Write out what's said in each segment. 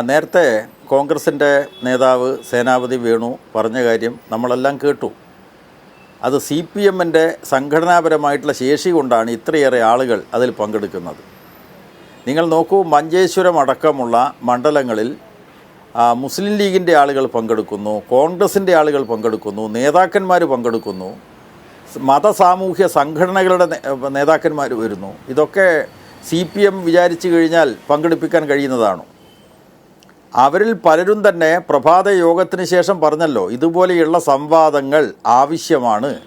നേരത്തെ കോൺഗ്രസിന്റെ നേതാവ് സേനാപതി വേണു പറഞ്ഞ കാര്യം നമ്മളെല്ലാം കേട്ടു. അത് സി പി എമ്മിന്റെ സംഘടനാപരമായിട്ടുള്ള ശേഷി കൊണ്ടാണ് ഇത്രയേറെ ആളുകൾ അതിൽ പങ്കെടുക്കുന്നത്. നിങ്ങൾ നോക്കൂ മഞ്ചേശ്വരം അടക്കമുള്ള മണ്ഡലങ്ങളിൽ മുസ്ലിം ലീഗിന്റെ ആളുകൾ പങ്കെടുക്കുന്നു കോൺഗ്രസിന്റെ ആളുകൾ പങ്കെടുക്കുന്നു നേതാക്കന്മാർ പങ്കെടുക്കുന്നു മത സാമൂഹ്യ സംഘടനകളുടെ നേതാക്കന്മാർ വരുന്നു. ഇതൊക്കെ സി പി എം വിചാരിച്ചു കഴിഞ്ഞാൽ പങ്കെടുപ്പിക്കാൻ കഴിയുന്നതാണോ. അവരിൽ പലരും തന്നെ പ്രഭാത യോഗത്തിന് ശേഷം പറഞ്ഞല്ലോ ഇതുപോലെയുള്ള സംവാദങ്ങൾ ആവശ്യമാണ്.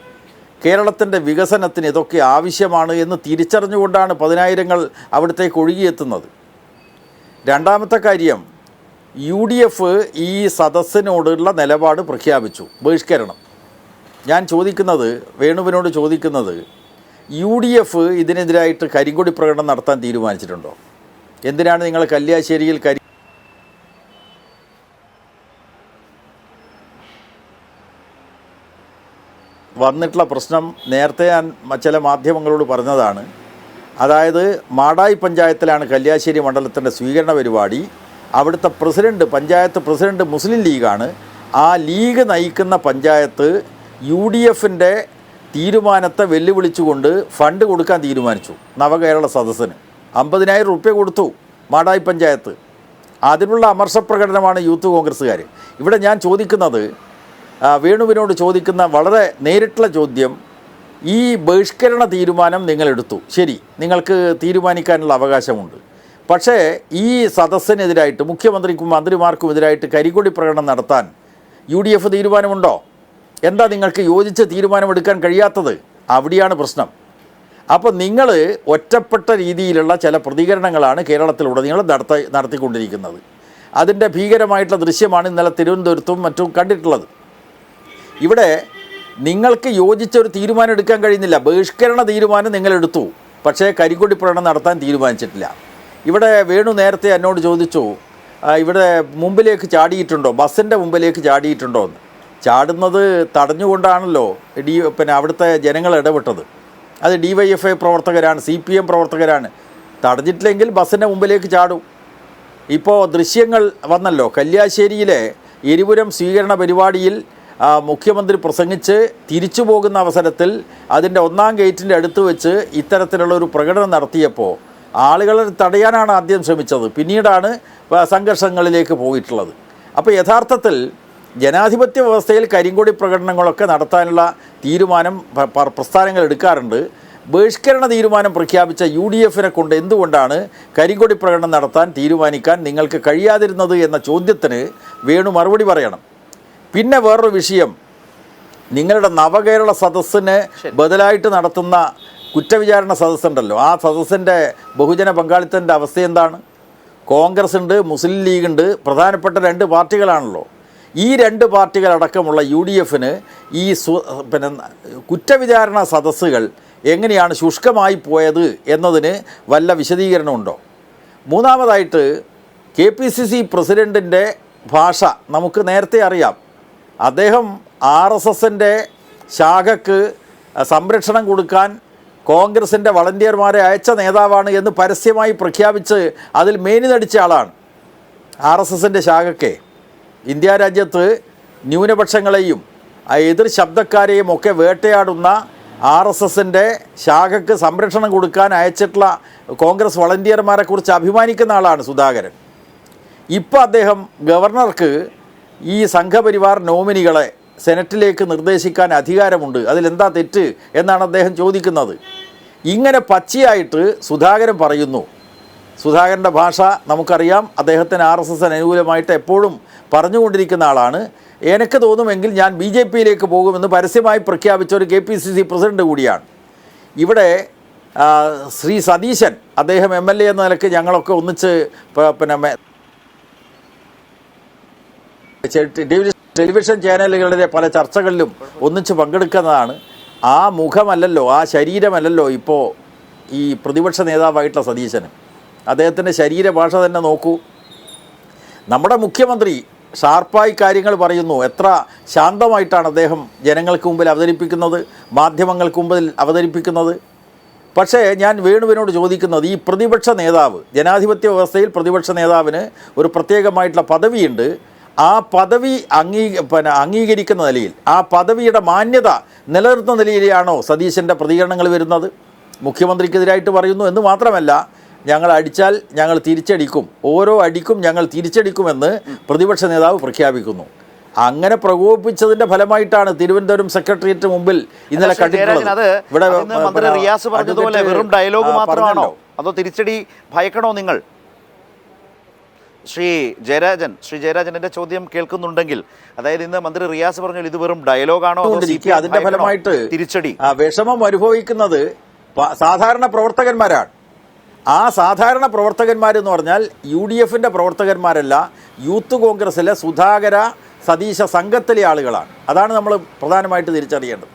കേരളത്തിന്റെ വികസനത്തിന് ഇതൊക്കെ ആവശ്യമാണ് എന്ന് തിരിച്ചറിഞ്ഞുകൊണ്ടാണ് പതിനായിരങ്ങൾ അവിടത്തേക്ക് ഒഴുകിയെത്തുന്നത്. രണ്ടാമത്തെ കാര്യം യു ഡി എഫ് ഈ സദസ്സിനോടുള്ള നിലപാട് പ്രഖ്യാപിച്ചു. ബഹിഷ്കരണം. ഞാൻ ചോദിക്കുന്നത് വേണുവിനോട് ചോദിക്കുന്നത് യു ഡി എഫ് ഇതിനെതിരായിട്ട് കരിങ്കൊടി പ്രകടനം നടത്താൻ തീരുമാനിച്ചിട്ടുണ്ടോ? എന്തിനാണ് നിങ്ങൾ കല്യാശ്ശേരിയിൽ കരി വന്നിട്ടുള്ള പ്രശ്നം നേരത്തെ ഞാൻ ചില മാധ്യമങ്ങളോട് പറഞ്ഞതാണ്. അതായത് മാടായി പഞ്ചായത്തിലാണ് കല്യാശ്ശേരി മണ്ഡലത്തിന്റെ സ്വീകരണ പരിപാടി. അവിടുത്തെ പ്രസിഡന്റ് പഞ്ചായത്ത് പ്രസിഡന്റ് മുസ്ലിം ലീഗാണ്. ആ ലീഗ് നയിക്കുന്ന പഞ്ചായത്ത് യു ഡി എഫിന്റെ തീരുമാനത്തെ വെല്ലുവിളിച്ചുകൊണ്ട് ഫണ്ട് കൊടുക്കാൻ തീരുമാനിച്ചു നവകേരള സദസ്സിന്. അമ്പതിനായിരം റുപ്യ കൊടുത്തു മാടായി പഞ്ചായത്ത്. അതിനുള്ള അമർഷപ്രകടനമാണ് യൂത്ത് കോൺഗ്രസ്സുകാർ ഇവിടെ ഞാൻ ചോദിക്കുന്നത് വേണുവിനോട് ചോദിക്കുന്ന വളരെ നേരിട്ടുള്ള ചോദ്യം ഈ ബഹിഷ്കരണ തീരുമാനം നിങ്ങളെടുത്തു. ശരി നിങ്ങൾക്ക് തീരുമാനിക്കാനുള്ള അവകാശമുണ്ട്. പക്ഷേ ഈ സദസ്സിനെതിരായിട്ട് മുഖ്യമന്ത്രിക്കും മന്ത്രിമാർക്കും എതിരായിട്ട് കരികൊടി പ്രകടനം നടത്താൻ യു ഡി എഫ് തീരുമാനമുണ്ടോ? എന്താ നിങ്ങൾക്ക് യോജിച്ച് തീരുമാനമെടുക്കാൻ കഴിയാത്തത്? അവിടെയാണ് പ്രശ്നം. അപ്പോൾ നിങ്ങൾ ഒറ്റപ്പെട്ട രീതിയിലുള്ള ചില പ്രതികരണങ്ങളാണ് കേരളത്തിലുടനീളം നടത്ത നടത്തിക്കൊണ്ടിരിക്കുന്നത്. അതിന്റെ ഭീകരമായിട്ടുള്ള ദൃശ്യമാണ് ഇന്നലെ തിരുവനന്തപുരത്തും മറ്റും കണ്ടിട്ടുള്ളത്. ഇവിടെ നിങ്ങൾക്ക് യോജിച്ച ഒരു തീരുമാനം എടുക്കാൻ കഴിയുന്നില്ല. ബഹിഷ്കരണ തീരുമാനം നിങ്ങളെടുത്തു പക്ഷേ കരിക്കൊടി പ്രകടനം നടത്താൻ തീരുമാനിച്ചിട്ടില്ല. ഇവിടെ വേണു നേരത്തെ എന്നോട് ചോദിച്ചു ഇവിടെ മുമ്പിലേക്ക് ചാടിയിട്ടുണ്ടോ? ബസ്സിന്റെ മുമ്പിലേക്ക് ചാടിയിട്ടുണ്ടോ? എന്ന്. ചാടുന്നത് തടഞ്ഞുകൊണ്ടാണല്ലോ ഡി പിന്നെ അവിടുത്തെ ജനങ്ങൾ ഇടപെട്ടത്. അത് ഡി വൈ എഫ് ഐ പ്രവർത്തകരാണ് സി പി എം പ്രവർത്തകരാണ്. തടഞ്ഞിട്ടില്ലെങ്കിൽ ബസ്സിന്റെ മുമ്പിലേക്ക് ചാടും. ഇപ്പോൾ ദൃശ്യങ്ങൾ വന്നല്ലോ. കല്യാശ്ശേരിയിലെ എരിപുരം സ്വീകരണ പരിപാടിയിൽ മുഖ്യമന്ത്രി പ്രസംഗിച്ച് തിരിച്ചു പോകുന്ന അവസരത്തിൽ അതിന്റെ ഒന്നാം ഗേറ്റിന്റെ അടുത്ത് വെച്ച് ഇത്തരത്തിലുള്ള ഒരു പ്രകടനം നടത്തിയപ്പോൾ ആളുകളെ തടയാനാണ് ആദ്യം ശ്രമിച്ചത്. പിന്നീടാണ് സംഘർഷങ്ങളിലേക്ക് പോയിട്ടുള്ളത്. അപ്പോൾ യഥാർത്ഥത്തിൽ ജനാധിപത്യ വ്യവസ്ഥയിൽ കരിങ്കൊടി പ്രകടനങ്ങളൊക്കെ നടത്താനുള്ള തീരുമാനം പ്രസ്ഥാനങ്ങൾ എടുക്കാറുണ്ട്. ബഹിഷ്കരണ തീരുമാനം പ്രഖ്യാപിച്ച യു ഡി എഫിനെ കൊണ്ട് എന്തുകൊണ്ടാണ് കരിങ്കൊടി പ്രകടനം നടത്താൻ തീരുമാനിക്കാൻ നിങ്ങൾക്ക് കഴിയാതിരുന്നത് എന്ന ചോദ്യത്തിന് വേണു മറുപടി പറയണം. പിന്നെ വേറൊരു വിഷയം. നിങ്ങളുടെ നവകേരള സദസ്സിന് ബദലായിട്ട് നടത്തുന്ന കുറ്റവിചാരണ സദസ്സുണ്ടല്ലോ. ആ സദസ്സിന്റെ ബഹുജന പങ്കാളിത്തത്തിന്റെ അവസ്ഥ എന്താണ്? കോൺഗ്രസ് ഉണ്ട് മുസ്ലിം ലീഗ് ഉണ്ട് പ്രധാനപ്പെട്ട രണ്ട് പാർട്ടികളാണല്ലോ. ഈ രണ്ട് പാർട്ടികളടക്കമുള്ള യു ഡി എഫിന് ഈ പിന്നെ കുറ്റവിചാരണ സദസ്സുകൾ എങ്ങനെയാണ് ശുഷ്കമായി പോയത് എന്നതിന് വല്ല വിശദീകരണമുണ്ടോ? മൂന്നാമതായിട്ട് കെ പി സി സി പ്രസിഡന്റിന്റെ ഭാഷ നമുക്ക് നേരത്തെ അറിയാം. അദ്ദേഹം ആർ എസ് എസിന്റെ ശാഖക്ക് സംരക്ഷണം കൊടുക്കാൻ കോൺഗ്രസിന്റെ വളണ്ടിയർമാരെ അയച്ച നേതാവാണ് എന്ന് പരസ്യമായി പ്രഖ്യാപിച്ച് അതിൽ മേനി നടിച്ച ആളാണ് ആർ എസ് എസിന്റെ ശാഖക്കെ. ഇന്ത്യ രാജ്യത്ത് ന്യൂനപക്ഷങ്ങളെയും എതിർ ശബ്ദക്കാരെയും ഒക്കെ വേട്ടയാടുന്ന ആർ എസ് എസിന്റെ ശാഖക്ക് സംരക്ഷണം കൊടുക്കാൻ അയച്ചിട്ടുള്ള കോൺഗ്രസ് വളണ്ടിയർമാരെക്കുറിച്ച് അഭിമാനിക്കുന്ന ആളാണ് സുധാകരൻ. ഇപ്പോൾ അദ്ദേഹം ഗവർണർക്ക് ഈ സംഘപരിവാർ നോമിനികളെ സെനറ്റിലേക്ക് നിർദ്ദേശിക്കാൻ അധികാരമുണ്ട്. അതിലെന്താ തെറ്റ് എന്നാണ് അദ്ദേഹം ചോദിക്കുന്നത്. ഇങ്ങനെ പച്ചയായിട്ട് സുധാകരൻ പറയുന്നു. സുധാകരന്റെ ഭാഷ നമുക്കറിയാം. അദ്ദേഹത്തിന് ആർ എസ് എസിന് അനുകൂലമായിട്ട് എപ്പോഴും പറഞ്ഞുകൊണ്ടിരിക്കുന്ന ആളാണ്. എനിക്ക് തോന്നുമെങ്കിൽ ഞാൻ ബി ജെ പിയിലേക്ക് പോകുമെന്ന് പരസ്യമായി പ്രഖ്യാപിച്ച ഒരു K P C C president കൂടിയാണ്. ഇവിടെ ശ്രീ സതീശൻ അദ്ദേഹം എം എൽ എ എന്ന നിലയ്ക്ക് ഞങ്ങളൊക്കെ ഒന്നിച്ച് പിന്നെ ടെലിവിഷൻ ചാനലുകളിലെ പല ചർച്ചകളിലും ഒന്നിച്ച് പങ്കെടുക്കുന്നതാണ്. ആ മുഖമല്ലല്ലോ ആ ശരീരമല്ലല്ലോ ഇപ്പോൾ ഈ പ്രതിപക്ഷ നേതാവായിട്ടുള്ള സതീശന്. അദ്ദേഹത്തിന്റെ ശരീരഭാഷ തന്നെ നോക്കൂ. നമ്മുടെ മുഖ്യമന്ത്രി ഷാർപ്പായി കാര്യങ്ങൾ പറയുന്നു. എത്ര ശാന്തമായിട്ടാണ് അദ്ദേഹം ജനങ്ങൾക്ക് മുമ്പിൽ അവതരിപ്പിക്കുന്നത് മാധ്യമങ്ങൾക്ക് മുമ്പിൽ അവതരിപ്പിക്കുന്നത്. പക്ഷേ ഞാൻ വേണുവിനോട് ചോദിക്കുന്നത് ഈ പ്രതിപക്ഷ നേതാവ് ജനാധിപത്യ വ്യവസ്ഥയിൽ പ്രതിപക്ഷ നേതാവിന് ഒരു പ്രത്യേകമായിട്ടുള്ള പദവിയുണ്ട്. ആ പദവി അംഗീ പിന്നെ അംഗീകരിക്കുന്ന നിലയിൽ ആ പദവിയുടെ മാന്യത നിലനിർത്തുന്ന നിലയിലാണോ സതീശന്റെ പ്രതികരണങ്ങൾ വരുന്നത്? മുഖ്യമന്ത്രിക്കെതിരായിട്ട് പറയുന്നു എന്ന് മാത്രമല്ല ഞങ്ങൾ അടിച്ചാൽ ഞങ്ങൾ തിരിച്ചടിക്കും ഓരോ അടിക്കും ഞങ്ങൾ തിരിച്ചടിക്കുമെന്ന് പ്രതിപക്ഷ നേതാവ് പ്രഖ്യാപിക്കുന്നു. അങ്ങനെ പ്രകോപിപ്പിച്ചതിന്റെ ഫലമായിട്ടാണ് തിരുവനന്തപുരം സെക്രട്ടേറിയറ്റ് മുമ്പിൽ ഇന്നലെ ഇവിടെ റിയാസ് പറഞ്ഞതുപോലെ വെറും ഡയലോഗ് മാത്രമാണോ? അതോ തിരിച്ചടി ഭയക്കണോ നിങ്ങൾ? ശ്രീ ജയരാജൻ ശ്രീ ജയരാജൻ എന്റെ ചോദ്യം കേൾക്കുന്നുണ്ടെങ്കിൽ അതായത് ഇന്ന് മന്ത്രി റിയാസ് പറഞ്ഞു ഇത് വെറും ഡയലോഗാണോ. അതിന്റെ ഫലമായിട്ട് തിരിച്ചടി? ആ വിഷമം അനുഭവിക്കുന്നത് സാധാരണ പ്രവർത്തകന്മാരാണ്. ആ സാധാരണ പ്രവർത്തകന്മാരെന്ന് പറഞ്ഞാൽ യു ഡി എഫിന്റെ പ്രവർത്തകന്മാരല്ല യൂത്ത് കോൺഗ്രസ്സിലെ സുധാകര സതീശ സംഘത്തിലെ ആളുകളാണ്. അതാണ് നമ്മൾ പ്രധാനമായിട്ട് തിരിച്ചറിയേണ്ടത്.